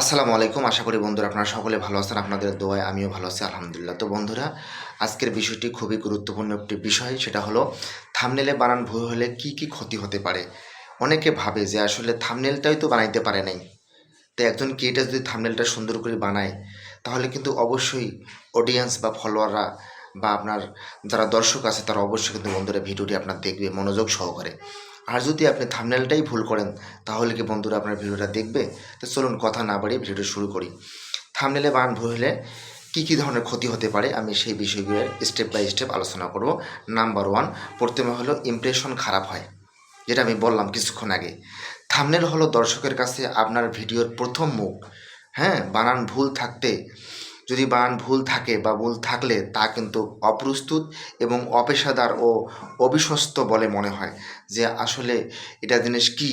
আসসালামু আলাইকুম। আশা করি বন্ধুরা আপনারা সকলে ভালো আছেন, আপনাদের দোয়ায় আমিও ভালো আছি, আলহামদুলিল্লাহ। তো বন্ধুরা, আজকের বিষয়টি খুবই গুরুত্বপূর্ণ একটি বিষয়, সেটা হলো থামনেলে বানান ভুল হলে কি কি ক্ষতি হতে পারে? অনেকে ভাবে যে আসলে থামনেলটাই তো বানাইতে পারে নাই। তো একজন ক্রিয়েটার যদি থামনেলটা সুন্দর করে বানায়, তাহলে কিন্তু অবশ্যই অডিয়েন্স বা ফলোয়াররা বা আপনার যারা দর্শক আছে, তারা অবশ্যই কিন্তু বন্ধুরা ভিডিওটি আপনার দেখবে মনোযোগ সহকারে। আর যদি আপনি থামনেলটাই ভুল করেন, তাহলে কি বন্ধুরা আপনার ভিডিওটা দেখবে? তো চলুন কথা না বাড়িয়ে ভিডিওটা শুরু করি। থামনেলে বান ভুল হলে কী কী ধরনের ক্ষতি হতে পারে, আমি সেই বিষয়গুলো স্টেপ বাই স্টেপ আলোচনা করব। নাম্বার ওয়ান প্রথমে হলো ইমপ্রেশন খারাপ হয়, যেটা আমি বললাম কিছুক্ষণ আগে। থামনেল হলো দর্শকের কাছে আপনার ভিডিওর প্রথম মুখ। হ্যাঁ বানান ভুল থাকতে যদি বানান ভুল থাকে বা ভুল থাকলে তা কিন্তু অপ্রস্তুত এবং অপেশাদার ও অবিশ্বস্ত বলে মনে হয় যে আসলে এটা জিনিস কি?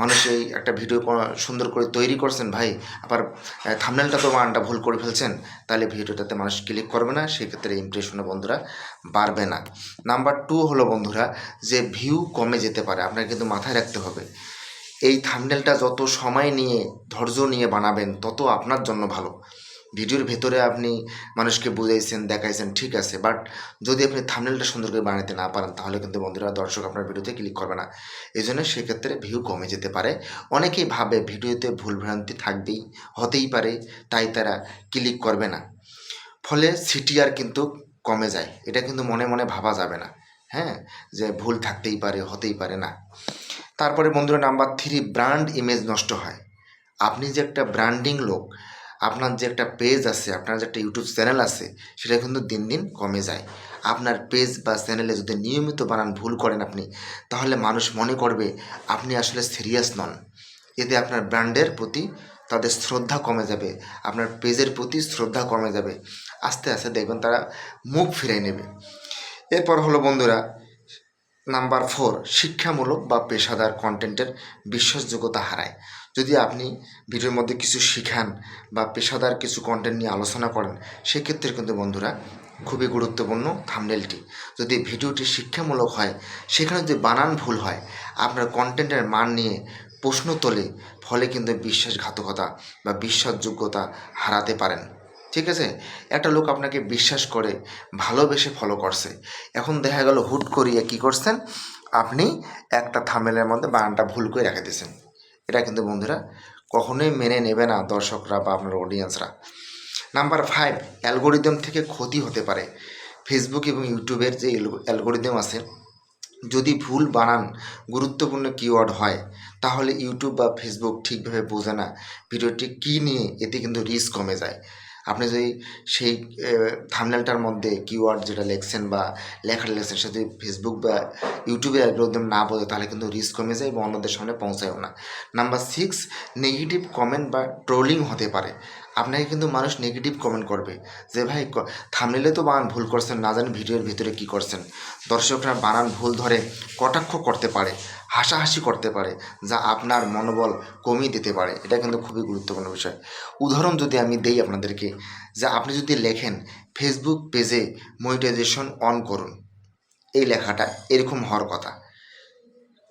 মানুষ এই একটা ভিডিও সুন্দর করে তৈরি করছেন ভাই, আবার থামনেলটা তো বানানটা ভুল করে ফেলছেন, তাহলে ভিডিওটাতে মানুষ ক্লিক করবে না, সেক্ষেত্রে ইমপ্রেশনে বন্ধুরা বাড়বে না। নাম্বার টু হলো বন্ধুরা যে ভিউ কমে যেতে পারে, আপনাকে কিন্তু মাথায় রাখতে হবে। এই থামনেলটা যত সময় নিয়ে, ধৈর্য নিয়ে বানাবেন, তত আপনার জন্য ভালো। ভিডিওর ভেতরে আপনি মানুষকে বুঝাইছেন, দেখাইছেন, ঠিক আছে। বাট যদি আপনি থামনেলটা সুন্দর করে বানাতে না পারেন, তাহলে কিন্তু বন্ধুরা দর্শক আপনার ভিডিওতে ক্লিক করবে না। এই জন্য সেক্ষেত্রে ভিউ কমে যেতে পারে। অনেকেই ভাবে ভিডিওতে ভুলভ্রান্তি থাকবেই, হতেই পারে, তাই তারা ক্লিক করবে না। ফলে সিটিআর কিন্তু কমে যায়। এটা কিন্তু মনে মনে ভাবা যাবে না। হ্যাঁ? যে ভুল থাকতেই পারে, হতেই পারে না। তারপরে বন্ধুরা নাম্বার থ্রি ব্র্যান্ড ইমেজ নষ্ট হয়। আপনি যে একটা ব্র্যান্ডিং লোক আপনার যে একটা পেজ আছে, আপনার যে একটা ইউটিউব চ্যানেল আছে, সেটা কিন্তু দিন দিন কমে যায়। আপনার পেজ বা চ্যানেলে যদি নিয়মিত বানান, ভুল করেন আপনি, তাহলে মানুষ মনে করবে আপনি আসলে সিরিয়াস নন। এতে আপনার ব্র্যান্ডের প্রতি তাদের শ্রদ্ধা কমে যাবে, আপনার পেজের প্রতি শ্রদ্ধা কমে যাবে। আস্তে আস্তে দেখবেন তারা মুখ ফিরিয়ে নেবে। এরপর হলো বন্ধুরা নাম্বার ফোর শিক্ষামূলক বা পেশাদার কন্টেন্টের বিশ্বাসযোগ্যতা হারায়। যদি আপনি ভিডিওর মধ্যে কিছু শিখান বা পেশাদার কিছু কন্টেন্ট নিয়ে আলোচনা করেন, সেক্ষেত্রে কিন্তু বন্ধুরা খুবই গুরুত্বপূর্ণ থামনেলটি যদি ভিডিওটি শিক্ষামূলক হয়, সেখানে যদি বানান ভুল হয়, আপনার কন্টেন্টের মান নিয়ে প্রশ্ন তোলে, ফলে কিন্তু বিশ্বাসঘাতকতা বা বিশ্বাসযোগ্যতা হারাতে পারেন। ঠিক আছে? একটা লোক আপনাকে বিশ্বাস করে, ভালোবেসে ফলো করছে। এখন দেখা গেল হুট করিয়ে কী করছেন? আপনি একটা থামেলের মধ্যে বানানটা ভুল করে রেখে দিয়েছেন। এটা কিন্তু বন্ধুরা কখনোই মেনে নেবে না দর্শকরা বা আপনার অডিয়েন্সরা নাম্বার ফাইভ অ্যালগোরিদম থেকে ক্ষতি হতে পারে। ফেসবুক এবং ইউটিউবের যে অ্যালগোরিদম আছে, যদি ভুল বানান, গুরুত্বপূর্ণ কিওয়ার্ড হয়, তাহলে ইউটিউব বা ফেসবুক ঠিকভাবে বোঝে না। ভিডিওটি কী নিয়ে, এতে কিন্তু রিস্ক কমে যায়। আপনি যদি সেই থামনেলটার মধ্যে কিওয়ার্ড যেটা লেখছেন বা লেখাটা লেখছেন সেটা যদি ফেসবুক বা ইউটিউবে একদম না বোঝে, তাহলে কিন্তু রিস্ক কমে যায় এবং অন্যদের সামনে পৌঁছায়ও না। নাম্বার সিক্স নেগেটিভ কমেন্ট বা ট্রোলিং হতে পারে। আপনাকে কিন্তু মানুষ নেগেটিভ কমেন্ট করবে। যে ভাই থামনেলে তো বানান ভুল করছেন, না জানি ভিডিওর ভিতরে কি করছেন। দর্শকরা বানান ভুল ধরে কটাক্ষ করতে পারে, হাসাহাসি করতে পারে, যা আপনার মনোবল কমিয়ে দিতে পারে। এটা কিন্তু খুবই গুরুত্বপূর্ণ বিষয়। উদাহরণ যদি আমি দেই আপনাদেরকে, যে আপনি যদি লেখেন ফেসবুক পেজে মনিটাইজেশন অন করুন। এই লেখাটা এরকম হওয়ার কথা।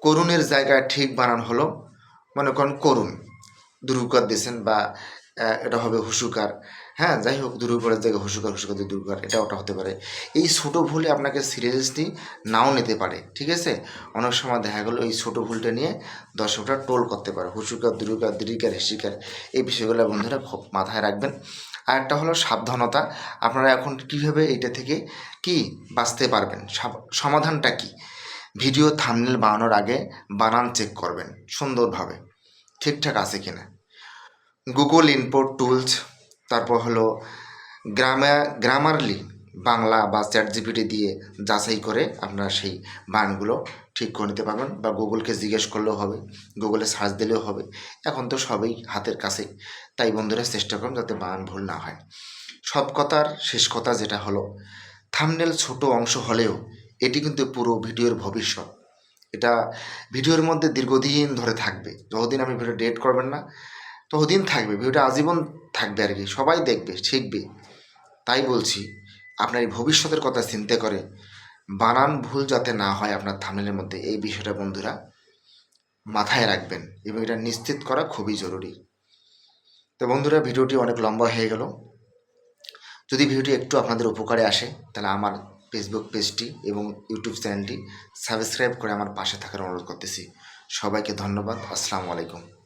করুণের জায়গায় ঠিক বানান হলো, মনে করেন করুণ দুর্গার দিয়েছেন বা এটা হবে হুসুকার হ্যাঁ যাই হোক দুর্গার জায়গায় হুসুকার হুসুকার দিয়ে এটা ওটা হতে পারে। এই ছোটো ভুলে আপনাকে সিরিয়াসলি নাও নিতে পারে, ঠিক আছে? অনেক সময় দেখা গেলো এই ছোটো ভুলটা নিয়ে দর্শকরা টোল করতে পারে হুসুকার দুর্গার দীর্ঘার হিসিকার এই বিষয়গুলো বন্ধুরা মাথায় রাখবেন। আর একটা হলো সাবধানতা, আপনারা এখন কীভাবে এটা থেকে কি বাঁচতে পারবেন? সমাধানটা কি? ভিডিও থামনেল বানানোর আগে বানান চেক করবেন, সুন্দরভাবে। ঠিকঠাক আছে কিনা? গুগল ইনপুট টুলস তারপর হলো গ্রামার গ্রামারলি বাংলা বা চ্যাট জিপিটি দিয়ে যাচাই করে আপনারা সেই বানগুলো ঠিক করে নিতে পারবেন বা গুগলকে জিজ্ঞেস করলেও হবে গুগলে সার্চ দিলেও হবে। এখন তো সবই হাতের কাছে তাই বন্ধুরা চেষ্টা করুন যাতে বান ভুল না হয়। সব কথার শেষ কথা যেটা হলো থামনেল ছোট অংশ হলেও এটি কিন্তু পুরো ভিডিওর ভবিষ্যৎ। এটা ভিডিওর মধ্যে দীর্ঘদিন ধরে থাকবে। যতদিন আপনি ভিডিও ডেট করবেন না ততদিন থাকবে, ভিডিওটা আজীবন থাকবে আর কি, সবাই দেখবে, শিখবে। তাই বলছি, আপনার এই ভবিষ্যতের কথা চিন্তা করে বানান ভুল যাতে না হয় আপনার থামনেলের মধ্যে, এই বিষয়টা বন্ধুরা মাথায় রাখবেন এবং এটা নিশ্চিত করা খুবই জরুরি। তো বন্ধুরা, ভিডিওটি অনেক লম্বা হয়ে গেল। যদি ভিডিওটি একটু আপনাদের উপকারে আসে, তাহলে আমার ফেসবুক পেজটি এবং ইউটিউব চ্যানেলটি সাবস্ক্রাইব করে আমার পাশে থাকার অনুরোধ করতেছি। সবাইকে ধন্যবাদ, আসসালামু আলাইকুম।